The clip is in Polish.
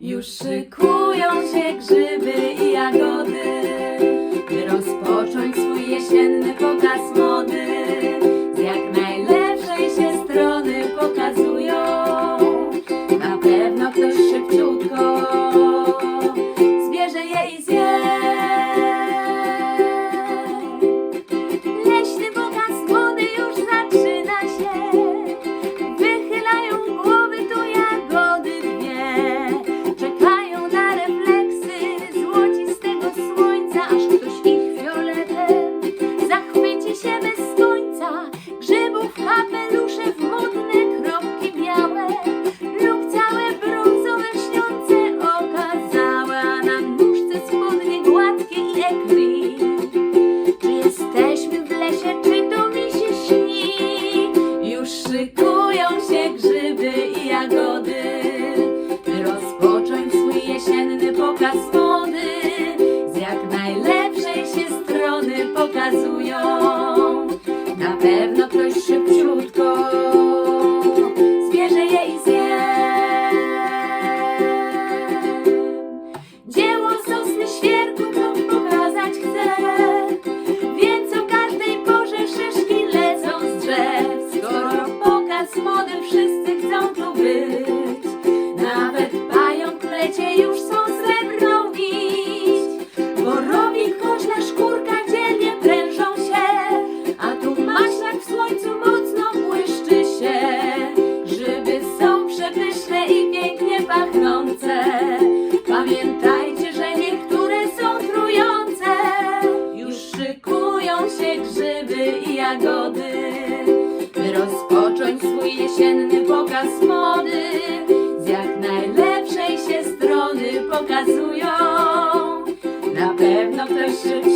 Już szykują się grzyby i jagody, by rozpocząć swój jesienny pokaz mody. Z jak najlepszej się strony pokazują, Czy jesteśmy w lesie, czy to mi się śni? Już szykują się grzyby i jagody, by rozpocząć swój jesienny pokaz mody. Z jak najlepszej się strony pokazują. Na pewno Pamiętajcie, że niektóre są trujące. Już szykują się grzyby i jagody, by rozpocząć swój jesienny pokaz mody. Z jak najlepszej się strony pokazują. Na pewno ktoś szybciutko